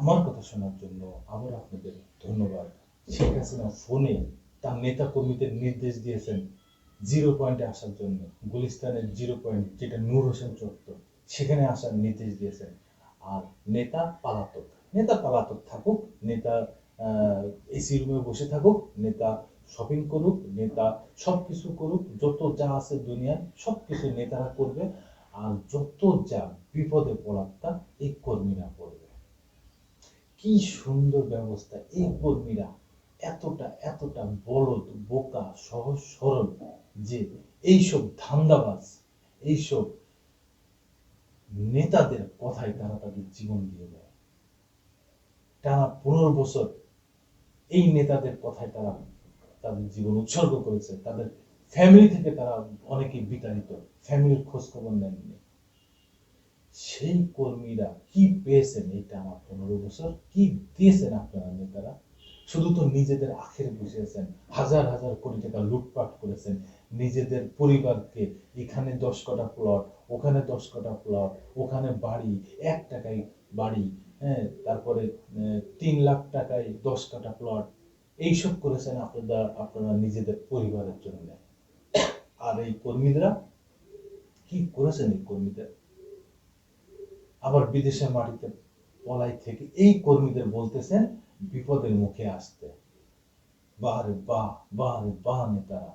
আমার কথা শোনার জন্য আবার আপনাদের ধন্যবাদ। শেখ হাসিনা ফোনে তার নেতা কর্মীদের নির্দেশ দিয়েছেন জিরো পয়েন্টে আসার জন্য। গুলিস্তানের জিরো পয়েন্ট, যেটা নূর হোসেন চত্বর, সেখানে আসার নির্দেশ দিয়েছেন। আর নেতা পালাতক। নেতা পালাতক থাকুক, নেতা এসি রুমে বসে থাকুক, নেতা শপিং করুক, নেতা সব কিছু করুক, যত যা আছে দুনিয়ার সব কিছু নেতারা করবে। আর যত যা বিপদে পড়ারটা এই কর্মীরা করবে। কি সুন্দর ব্যবস্থা। এই কর্মীরা এতটা এতটা বলদ, বোকা, সহজ, সরল যে এইসব ধান্দাবাজ, এইসব নেতাদের কথায় তারা তাদের জীবন দিয়ে দেয়। টানা পনেরো বছর এই নেতাদের কথায় তারা তাদের জীবন উৎসর্গ করেছে। তাদের ফ্যামিলি থেকে তারা অনেকে বিতাড়িত। ফ্যামিলির খোঁজ খবর নেননি। সেই কর্মীরা কি পেয়েছেন এই আমার পনেরো বছর কি দিয়েছেন আপনারা নেতারা? শুধু তো নিজেদের আখের বসিয়েছেন, হাজার হাজার কোটি টাকা লুটপাট করেছেন, নিজেদের পরিবারকে, এখানে দশ কটা প্লট ওখানে দশ কটা প্লট ওখানে বাড়ি, এক টাকায় বাড়ি হ্যাঁ তারপরে তিন লাখ টাকায় দশ কাটা প্লট এইসব করেছেন আপনারা আপনারা নিজেদের পরিবারের জন্য। আর এই কর্মীরা কি করেছেন এই কর্মীদের? আবার বিদেশের মাটিতে পলাই থেকে এই কর্মীদের বলতেছেন, বিপদের মুখে আসতে। বারে বাহ বারে বাহ নেতারা,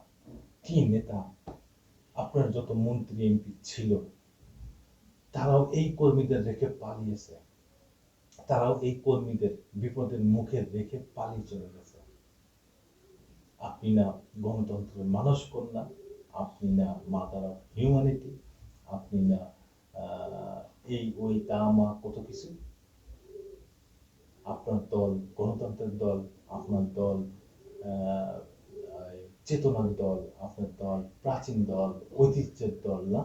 কি নেতা? আপনার যত মন্ত্রী, এমপি ছিল, তারাও এই কর্মীদের রেখে পালিয়েছে। তারাও এই কর্মীদের বিপদের মুখে রেখে পালিয়ে চলে গেছে। আপনি না গণতন্ত্রের মানুষ, কন্যা। আপনি না মাদার অফ হিউম্যানিটি। আপনি না এই ওই তা মা কত কিছু? আপনার দল, গণতন্ত্রের দল, আপনার দল চেতনার দল, আপনার দল, প্রাচীন দল, ঐতিহ্যের দল, না?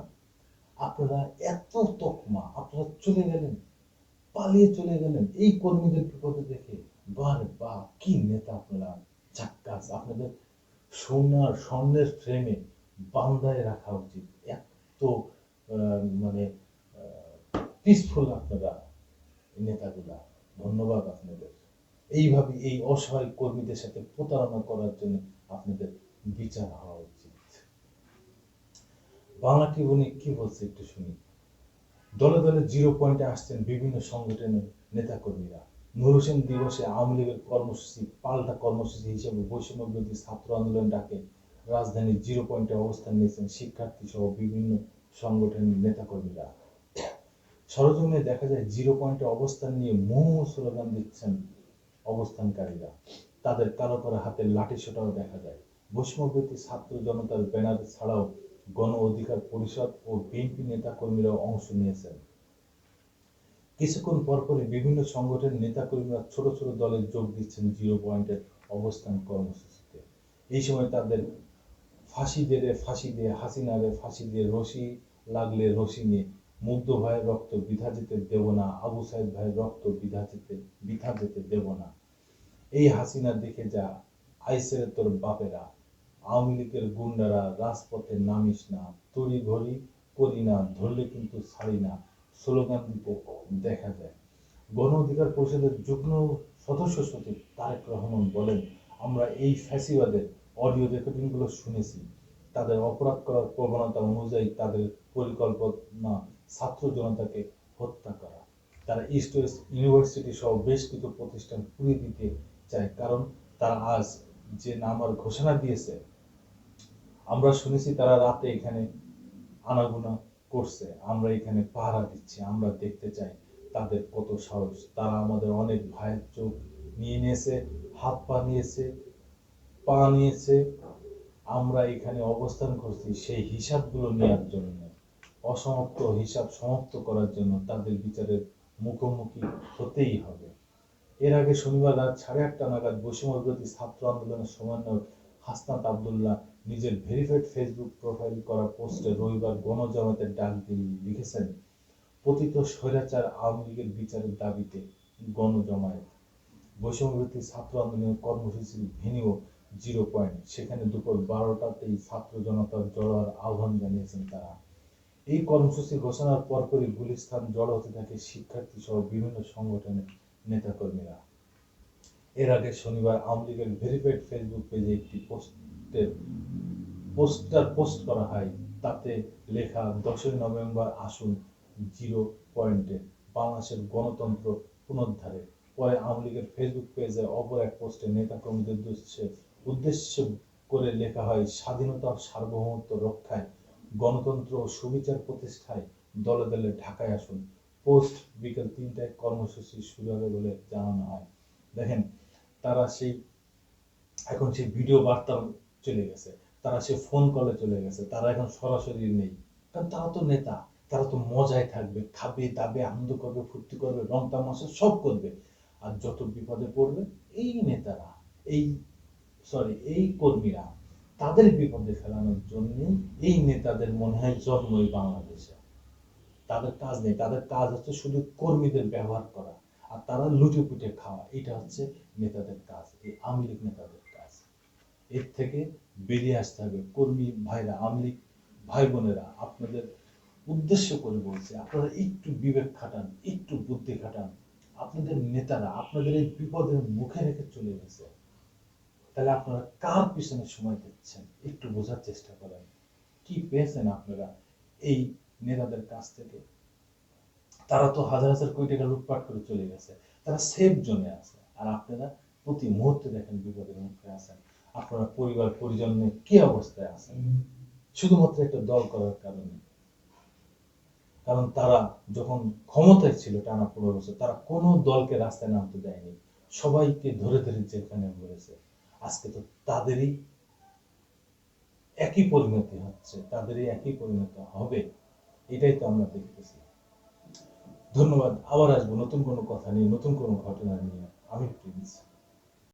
আপনারা এত তকমা, আপনারা চলে গেলেন, পালিয়ে চলে গেলেন, এই কর্মীদের বিপদে দেখে বার বা কি নেতা আপনারা? চাক্কাস আপনাদের সোনার স্বর্ণের ফ্রেমে বান্দায় রাখা উচিত। এত মানে পিসফুল আপনারা নেতাগুলা ধন্যবাদ আপনাদের। এইভাবে এই অসহায় কর্মীদের সাথে প্রতারণা করার জন্য আপনাদের বিচার হওয়া উচিত। বাংলা ট্রিবিউনে কি বলছে একটু শুনি। দলে দলে জিরো পয়েন্টে আসছেন বিভিন্ন সংগঠনের নেতাকর্মীরা। নুর হোসেন দিবসে আওয়ামী লীগের কর্মসূচি, পাল্টা কর্মসূচি হিসেবে বৈষম্য বিরোধী ছাত্র আন্দোলন ডাকে। রাজধানীর জিরো পয়েন্টে অবস্থান নিয়েছেন শিক্ষার্থী সহ বিভিন্ন সংগঠনের নেতাকর্মীরা। সরজমিনে দেখা যায় জিরো পয়েন্টে অবস্থান নিয়ে মোহ স্লোগান দিচ্ছেন অবস্থানকারীরা। তাদের কারও কারও হাতে লাঠি সোটাও দেখা যায়। বৈষ্ণবী ছাত্র জনতার ব্যানার ছাড়াও গণ অধিকার পরিষদ ও বিএনপি নেতাকর্মীরাও অংশ নিয়েছেন। কিছুক্ষণ পরপরই বিভিন্ন সংগঠনের নেতাকর্মীরা ছোট ছোট দলে যোগ দিচ্ছেন জিরো পয়েন্টের অবস্থান কর্মসূচিতে। এই সময় তাদের ফাঁসি দেরে ফাঁসি দিয়ে হাসিনারে ফাঁসি দিয়ে রশি লাগলে রশি নিয়ে মুগ্ধ ভাইয়ের রক্ত বিধা যেতে দেব না, আবু সাইদ ভাইয়ের রক্ত বিধা যেতে বিধা যেতে দেব না। এই হাসিনার দিকে যা, আইসের তোর বাপেরা, আওয়ামী লীগের গুন্ডারা রাজপথে নামিস না, তড়ি ঘড়ি করি না, ধরলে কিন্তু ছাড়ি না, স্লোগান দিতে দেখা যায়। গণ অধিকার পরিষদের যুগ্ম সদস্য সচিব তারেক রহমান বলেন, আমরা এই ফ্যাসিবাদের অডিও রেকর্ডিংগুলো শুনেছি। তাদের অপরাধ করার প্রবণতা অনুযায়ী তাদের পরিকল্পনা ছাত্র জনতাকে হত্যা করা। তারা ইস্ট ওয়েস্ট ইউনিভার্সিটি সহ বেশ কিছু প্রতিষ্ঠান পুড়িয়ে দিতে চায়, কারণ তারা আজ যে নামার ঘোষণা দিয়েছে, আমরা শুনেছি তারা রাতে এখানে আনাগোনা করছে, আমরা এখানে পাহারা দিচ্ছি, আমরা দেখতে চাই তাদের কত সাহস। তারা আমাদের অনেক ভাইয়ের চোখ নিয়ে নিয়েছে, হাত পা নিয়েছে পা নিয়েছে, আমরা এখানে অবস্থান করছি সেই হিসাবগুলো নেওয়ার জন্য। অসমাপ্ত হিসাব সমাপ্ত করার জন্য তাদের বিচারের মুখোমুখি হতেই হবে। এর আগে শনিবার রাত সাড়ে আটটা নাগাদ বৈষম্যবিরোধী ছাত্র আন্দোলনের সমন্বয়ক হাসনাত আবদুল্লাহ নিজের ভেরিফাইড ফেসবুক প্রোফাইল করা পোস্টে রবিবার গণজমাতের ডাক দিয়ে লিখেছেন, পতিত স্বৈরাচার আওয়ামী লীগের বিচারের দাবিতে গণজমায়েত। বৈষম্যবিরোধী ছাত্র আন্দোলনের কর্মসূচির ভেনিও জিরো পয়েন্ট। সেখানে দুপুর বারোটাতেই ছাত্র জনতার জড়ার আহ্বান জানিয়েছেন তারা। এই কর্মসূচি ঘোষণার পরপরই গুলিস্তান জড়ো হতে থাকে শিক্ষার্থী সহ বিভিন্ন সংগঠনের নেতাকর্মীরা। এর আগে শনিবার আওয়ামী লীগের ভেরিফাইড ফেসবুক পেজে একটি পোস্টের পোস্টার পোস্ট করা হয়, তাতে লেখা, দশই নভেম্বর আসুন জিরো পয়েন্টে বাংলাদেশের গণতন্ত্র পুনরুদ্ধারে। পরে আওয়ামী লীগের ফেসবুক পেজে অপর এক পোস্টে নেতাকর্মীদের উদ্দেশ্যে উদ্দেশ্য করে লেখা হয় স্বাধীনতা ও সার্বভৌমত্ব রক্ষায় গণতন্ত্র ও সুবিচার প্রতিষ্ঠায় দলে দলে ঢাকায় আসুন। পোস্ট বিকেল তিনটায় কর্মসূচি শুরু হবে বলে জানানো হয়। দেখেন, তারা সেই, এখন সেই ভিডিও বার্তা চলে গেছে। তারা সে ফোন কলে চলে গেছে। তারা এখন সরাসরি নেই। কারণ তারা তো নেতা। তারা তো মজায় থাকবে। খাবে, দাবে, আনন্দ করবে, ফুর্তি করবে, রং তামাশা সব করবে। আর যত বিপদে পড়বে, এই নেতারা, এই সরি এই কর্মীরা তাদের বিপদে ফেলানোর জন্য এই নেতাদের মনে হয় জন্ম এই বাংলাদেশে। তাদের কাজ নেই। তাদের কাজ হচ্ছে শুধু কর্মীদের ব্যবহার করা আর তারা লুটে পুটে খাওয়া। এটা হচ্ছে নেতাদের কাজ, এই আওয়ামী লীগ নেতাদের কাজ। এর থেকে বেরিয়ে আসতে হবে। কর্মী ভাইরা, আওয়ামী লীগ ভাই বোনেরা আপনাদের উদ্দেশ্য করে বলছে, আপনারা একটু বিবেক খাটান, একটু বুদ্ধি খাটান। আপনাদের নেতারা, আপনাদের এই বিপদের মুখে রেখে চলে গেছে। তাহলে আপনারা কার পিছনে সময় দিচ্ছেন? একটু বোঝার চেষ্টা করেন। কি পেয়েছেন আপনারা এই নেতাদের কাছ থেকে? তারা তো হাজার হাজার কোটি টাকা লুটপাট করে চলে গেছে। তারা সেফ জোনে আছে। আর আপনারা প্রতি মুহূর্তে দেখেন বিপদের মুখে আছেন। আপনারা পরিবার, পরিজন নিয়ে কি অবস্থায় আছেন? শুধুমাত্র একটা দল করার কারণে। কারণ তারা যখন ক্ষমতায় ছিল টানা পনেরো বছর, তারা কোনো দলকে রাস্তায় নামতে দেয়নি। সবাইকে ধরে ধরে যেখানে বলেছে। আজকে তো তাদেরই একই পরিণতি হচ্ছে, তাদেরই একই পরিণতি হবে, এটাই তো আমরা দেখতেছি। ধন্যবাদ, আবার আসব নতুন কোনো কথা নিয়ে, নতুন কোনো ঘটনা নিয়ে।